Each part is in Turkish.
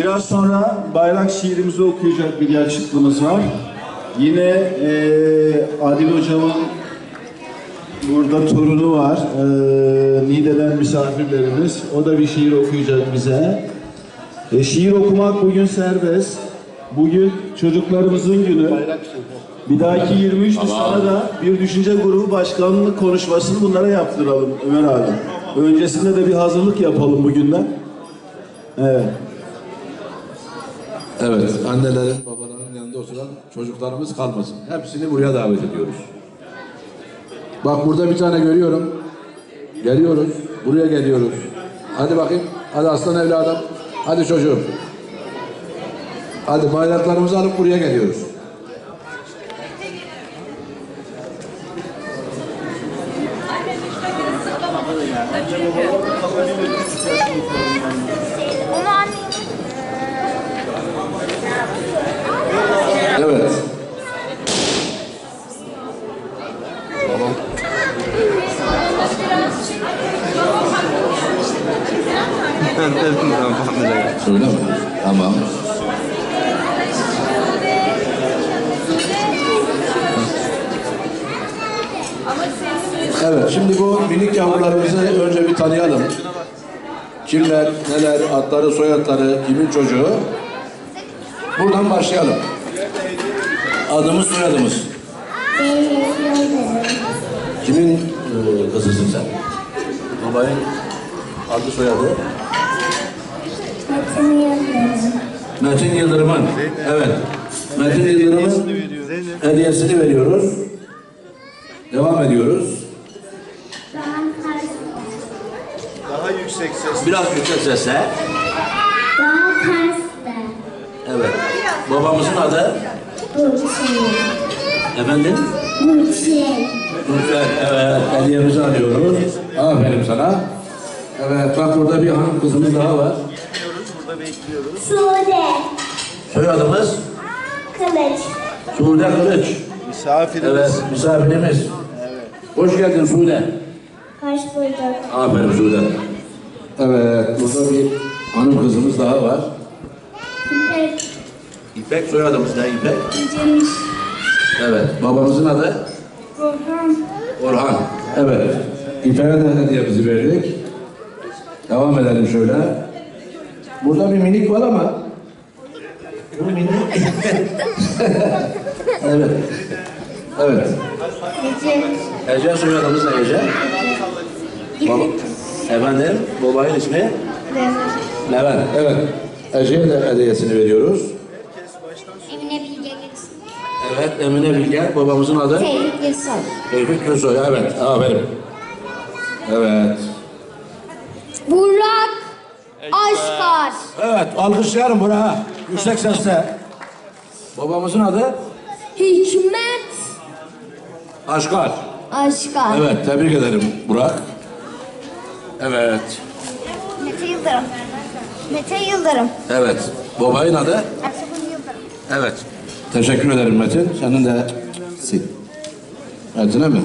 Biraz sonra bayrak şiirimizi okuyacak bir yakışıklımız var. Yine eee Adil Hocam'ın burada torunu var. Eee Niğde'den misafirlerimiz. O da bir şiir okuyacak bize. E, şiir okumak bugün serbest. Bugün çocuklarımızın günü. Bir dahaki 23 Nisan'a da bir düşünce grubu başkanlık konuşmasını bunlara yaptıralım Ömer abi. Öncesinde de bir hazırlık yapalım bugünden. Evet. Evet, annelerin, babaların yanında oturan çocuklarımız kalmasın. Hepsini buraya davet ediyoruz. Bak burada bir tane görüyorum. Geliyoruz, buraya geliyoruz. Hadi bakayım, hadi aslan evladım. Hadi çocuğum. Hadi bayraklarımızı alıp buraya geliyoruz. Onu anlayayım. Evet. Öyle mi? Tamam. Evet, şimdi bu minik yavrularımızı önce bir tanıyalım. Kimler, neler, adları, soyadları, kimin çocuğu? Buradan başlayalım. Adımız, soyadımız. Kimin e, kızısın sen? Babayın adı, soyadı? Metin Yıldırım'ın. Evet. Metin Yıldırım'ın hediyesini veriyoruz. Devam ediyoruz. Daha yüksek ses. Biraz yüksek sesle. Daha terste. Evet. Babamızın adı? Burçin. Efendim? Burçin. Nurfer. Evet. Hediyemizi alıyoruz. Aferin sana. Evet. Bak burada bir hanım kızımız daha var. Sude. Soyadımız? Kılıç. Sude Kılıç. Misafirimiz. Evet. Misafirimiz. Hoş geldin Sude. Hoş bulduk. Aferin Sude. Evet. Burada bir hanım kızımız daha var. İpek. İpek soyadımız ne İpek? Yücemiş. Evet. Babamızın adı? Burhan. Orhan. Evet. İpek'e de hediyemizi verdik. Devam edelim şöyle. Burada bir minik var ama. Bu minik. evet. Evet. Ece. Ece soyadımız ne Ece? Baba. Efendim? Babayın ismi? Levent. Levent. Evet. Ece'ye de hediyesini veriyoruz. Emine Bilge. Evet. Emine Bilge. Babamızın adı? Tevfik Gülsoy. Tevfik Gülsoy. Evet. Aferin. Evet. Burak. Aşkar. Evet, alkışlayalım bunu ha. Yüksek sesle. Babamızın adı? Hikmet. Aşkar. Aşkar. Evet, tebrik ederim Burak. Evet, Mete Yıldırım. Mete Yıldırım. evet. Babayın adı? Ertuğrul Yıldırım. Evet. Teşekkür ederim Metin. Senin de sil. Metin'e mi?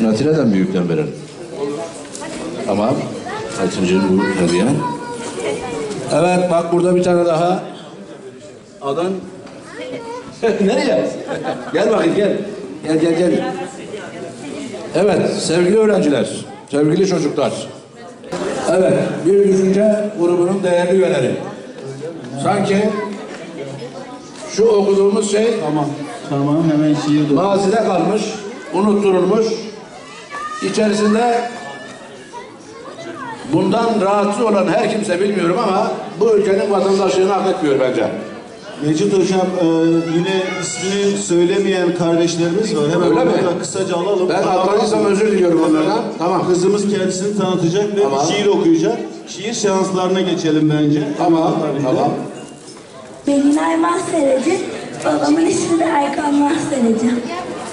Metin'e de büyükten verelim. Tamam. Metin'ciğim bu hediye. Evet, bak burada bir tane daha. Adın? Nereye? gel bakayım gel. Gel gel gel. Evet sevgili öğrenciler, sevgili çocuklar. Evet bir düşünce grubunun değerli üyeleri. Sanki şu okuduğumuz şey Tamam. Tamam hemen şiir de mazide kalmış, unutturulmuş. İçerisinde bundan rahatsız olan her kimse bilmiyorum ama bu ülkenin vatandaşlığını hak etmiyor bence. Mecit Hocam e, yine ismini söylemeyen kardeşlerimiz var. Hemen Öyle mi? da kısaca alalım. Ben atladıysam özür diliyorum onlardan. Tamam. Kızımız kendisini tanıtacak ve Tamam. şiir okuyacak. Şiir seanslarına geçelim bence. Tamam, tamam. Belinay Mahsereci, babamın ismi de Erkan Mahsereci.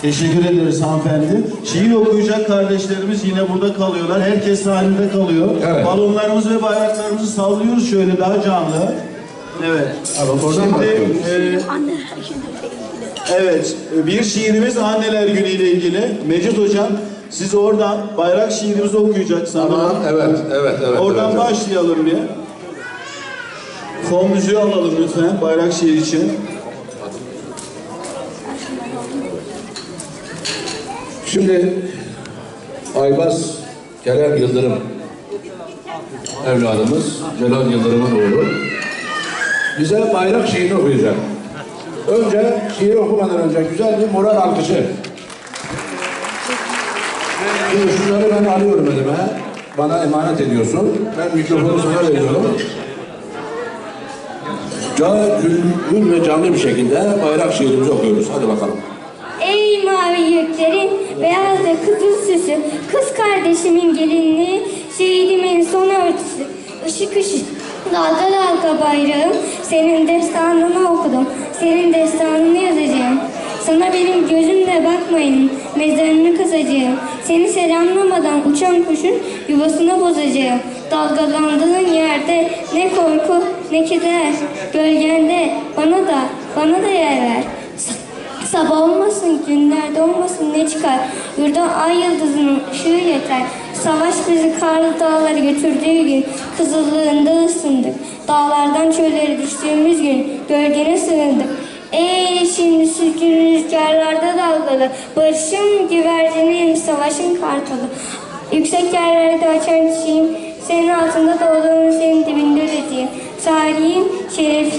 Teşekkür ederiz hanımefendi. Şiir okuyacak kardeşlerimiz yine burada kalıyorlar. Herkes halinde kalıyor. Evet. Balonlarımızı ve bayraklarımızı sallıyoruz şöyle daha canlı. Evet. Abi oradan Şimdi e. Evet, bir şiirimiz Anneler Günü ile ilgili. Mecit Hocam, Siz oradan bayrak şiirimizi okuyacak sanırım. Tamam, evet, evet, evet. Oradan evet. başlayalım bir. Fon müziği alalım lütfen bayrak şiir için. Şimdi Aybaz Kerem Yıldırım evladımız Celal Yıldırım'ın oğlu bize bayrak şiirini okuyacak. Önce şiiri okumadan önce güzel bir moral alkışı. Şimdi şunları ben alıyorum elime. Bana emanet ediyorsun. Ben mikrofonu sana veriyorum. Ca- gül ve canlı bir şekilde bayrak şiirimizi okuyoruz. Hadi bakalım. Ey mavi yüklerin beyaz ve kızıl süsü, kız kardeşimin gelinliği, şehidimin son örtüsü, ışık ışık, dalga dalga bayrağım, senin destanını okudum, senin destanını yazacağım. Sana benim gözümle bakmayın, mezarını kazacağım. Seni selamlamadan uçan kuşun yuvasını bozacağım. Dalgalandığın yerde ne korku ne keder, gölgende bana da, bana da yer ver. Sabah olmasın, günlerde olmasın ne çıkar? Yurda ay yıldızının ışığı yeter. Savaş bizi karlı dağlara götürdüğü gün kızıllığında ısındık. Dağlardan çöllere düştüğümüz gün gölgene sığındık. Ey şimdi sürgün rüzgarlarda dalgalı, barışın güverciniyim, savaşın kartalı. Yüksek yerlerde açan çiçeğim, senin altında doğduğum senin dibinde öteyim. Tarihim, şeref,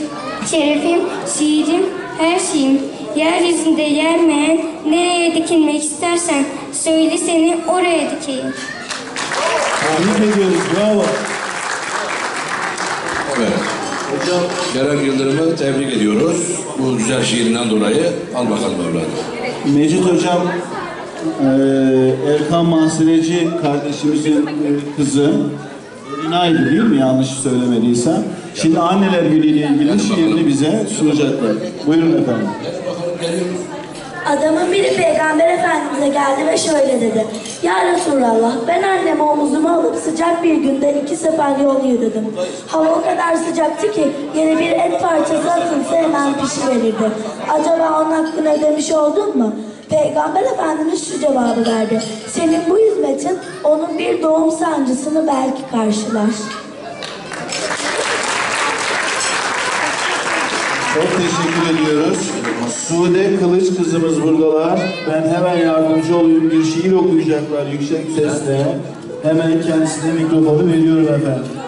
şerefim, şiirim, her şeyim. Yeryüzünde yermeyen nereye dikilmek istersen söyle seni oraya dikeyim. Tebrik ediyoruz. Bravo. Evet. Hocam Kerem Yıldırım'ı tebrik ediyoruz. Bu güzel şiirinden dolayı. Al bakalım evladım. Mecit Hocam eee Erkan Mahsireci kardeşimizin e, kızı Lina'ydı değil mi yanlış söylemediysem. Şimdi anneler günüyle ilgili şiirini bize sunacaklar. Buyurun efendim. Adamın biri Peygamber Efendimiz'e geldi ve şöyle dedi. Ya Resulallah ben annemi omuzuma alıp sıcak bir günde iki sefer yol yürüdüm. Hava o kadar sıcaktı ki yeni bir et parçası atılsa hemen pişiverirdi. Acaba onun hakkını ödemiş oldun mu? Peygamber Efendimiz şu cevabı verdi. Senin bu hizmetin onun bir doğum sancısını belki karşılar. Çok teşekkür ediyoruz. Sude Kılıç kızımız buradalar. Ben hemen yardımcı olayım. Bir şiir okuyacaklar yüksek sesle. Hemen kendisine mikrofonu veriyorum efendim.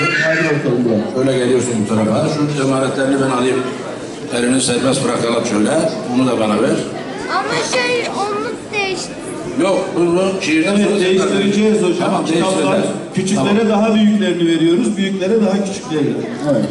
Bakalım Burak. Öyle geliyorsun bu tarafa. Şu emanetlerini ben alayım. Elini serbest bırakalım şöyle. Onu da bana ver. Ama şey onu değişti. Yok, bunu şiirden sonra Evet tekrar değiştireceğiz hocam. Tamam, Kitaplar değiştireceğiz. küçüklere Tamam. daha büyüklerini veriyoruz, büyüklere daha küçüklerini. Evet.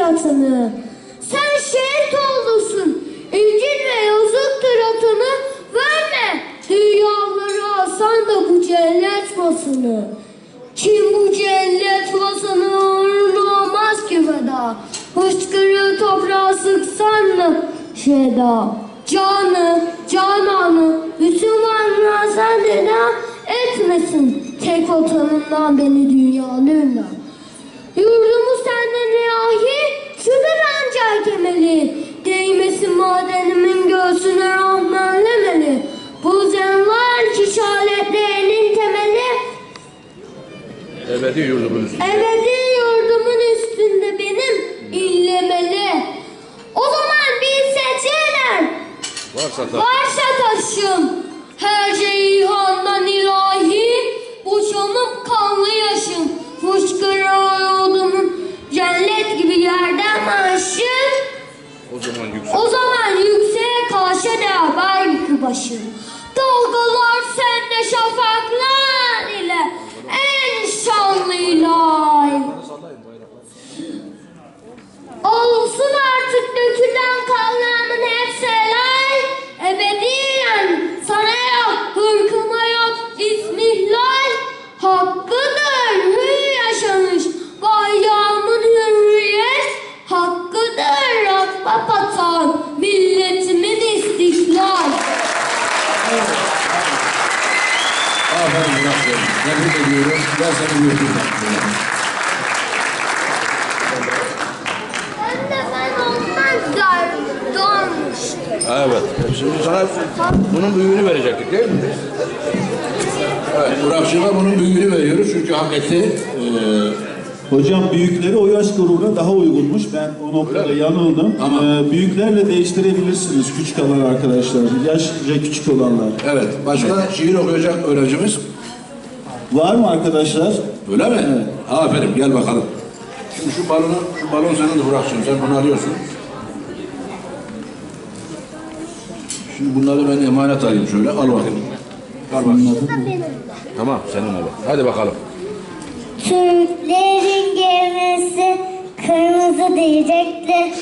Kefensiz yatını. Sen şehit olursun, İncil ve yazıktır atını. Verme dünyaları alsan da bu cennet basını. Kim bu cennet basını olmaz ki feda. Hıçkırığı toprağa sıksan da şeda. Canı, cananı, bütün varlığa sen deda etmesin. Tek vatanından beni dünyanın ünlem. Yurdumu senden ilahi, şüphe ancak kemeli. Değmesin madenimin göğsüne rahmenlemeli. Bu zenvar ki şaletlerinin temeli. Ebedi yurdumuz. Ebedi yurdumun üstünde benim illemeli. O zaman bir seçenek. Varsa da. Varsa taşım her şey İhan'dan ilahi Boşanıp kanlı yaşım Fışkırır aşık O zaman yüksek. O zaman yükseğe karşı beraber yükü başım? Dalgalar sende şafaklar Evet. Şimdi sana bunun büyüğünü verecektik değil mi? Evet. Burak'cığıma bunun büyüğünü veriyoruz çünkü hak etti. Ee, Hocam büyükleri o yaş grubuna daha uygunmuş. Ben o noktada Öyle mi? yanıldım. Tamam. Ee, büyüklerle değiştirebilirsiniz küçük olan arkadaşlar. Yaşça küçük olanlar. evet. Başka şiir okuyacak öğrencimiz. Var mı arkadaşlar? Öyle mi? Aferin. Gel bakalım. Şimdi şu balonu, şu balon senin de Burak'cığım. Sen bunu alıyorsun. Şimdi bunları ben emanet alayım şöyle. Al bakayım. Al bakayım. Tamam senin abi. Hadi bakalım. Türklerin gemisi kırmızı direkli.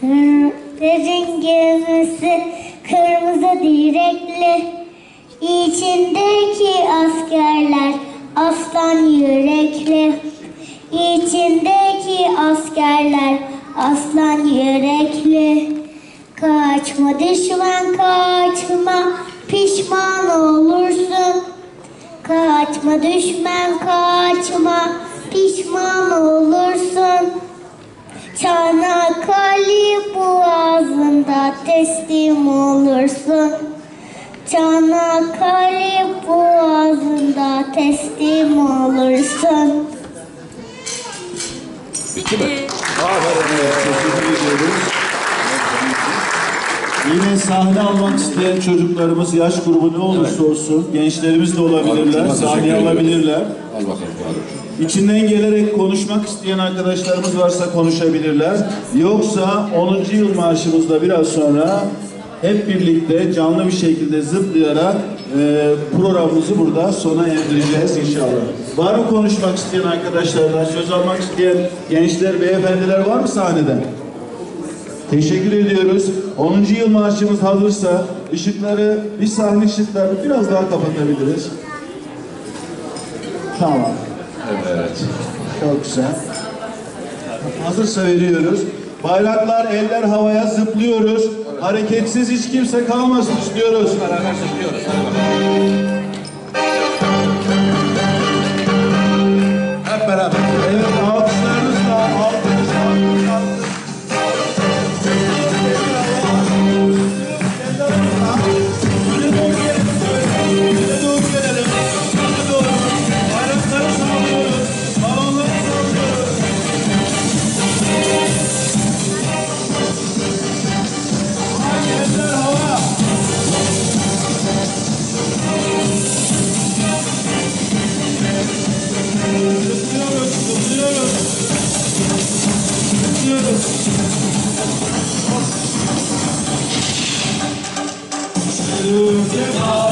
Türklerin gemisi kırmızı direkli. İçindeki askerler aslan yürekli. İçindeki askerler aslan yürekli. Kaçma düşman kaçma pişman olursun. Kaçma düşman kaçma pişman olursun. Çanakkale boğazında teslim olursun. Çanakkale boğazında teslim olursun. Bitti mi? Aferin. Teşekkür ediyoruz. Yine sahne almak isteyen çocuklarımız yaş grubu ne olursa olsun gençlerimiz de olabilirler, ederim. alabilirler. Al bakalım. Faruk. İçinden gelerek konuşmak isteyen arkadaşlarımız varsa konuşabilirler. Yoksa 10. yıl marşımızda biraz sonra hep birlikte canlı bir şekilde zıplayarak e, programımızı burada sona erdireceğiz inşallah. Var mı konuşmak isteyen arkadaşlardan, söz almak isteyen gençler, beyefendiler var mı sahnede? Teşekkür ediyoruz. 10. yıl marşımız hazırsa ışıkları, bir sahne ışıklarını biraz daha kapatabiliriz. Tamam. Evet. Çok güzel. Hazırsa veriyoruz. Bayraklar, eller havaya zıplıyoruz. Hareketsiz hiç kimse kalmasın istiyoruz. Beraber zıplıyoruz. Zıplıyoruz,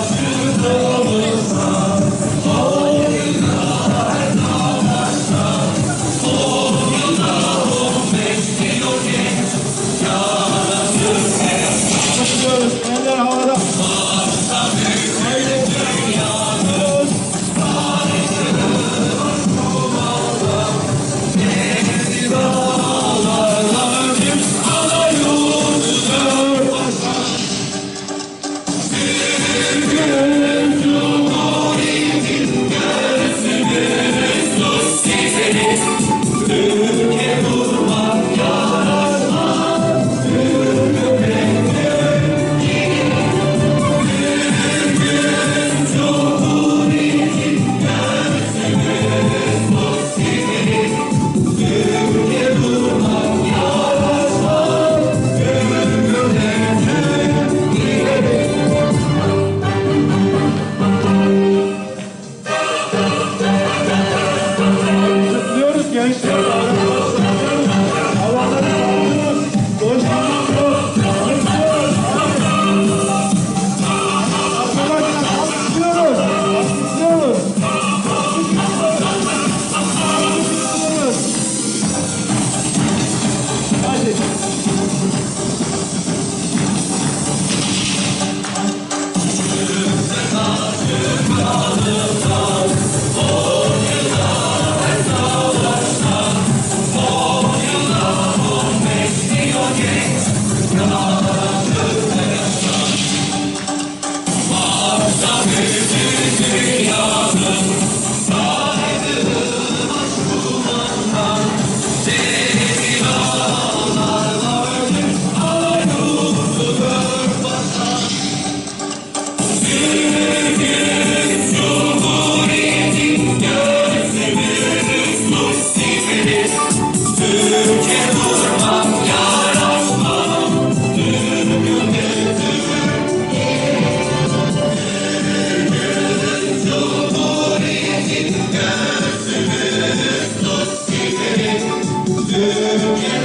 Bir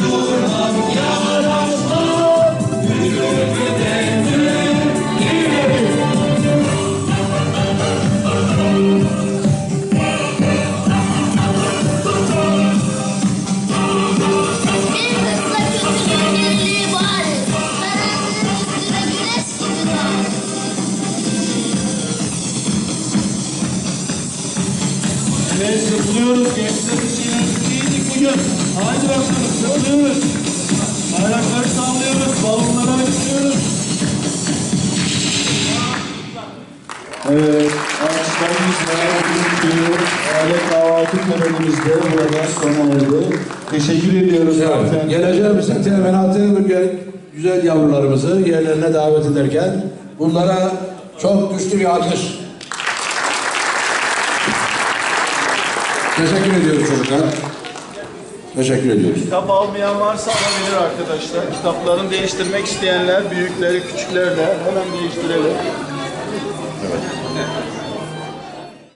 aile kahvaltı törenimizde burada sona erdi. Teşekkür ediyoruz. Evet, hanımefendi. geleceğimiz temenatı bu gel- güzel yavrularımızı yerlerine davet ederken bunlara çok güçlü bir alkış. Teşekkür ediyoruz çocuklar. Teşekkür ediyoruz. Kitap almayan varsa alabilir arkadaşlar. Kitaplarını değiştirmek isteyenler, büyükleri, küçükleri de hemen değiştirelim.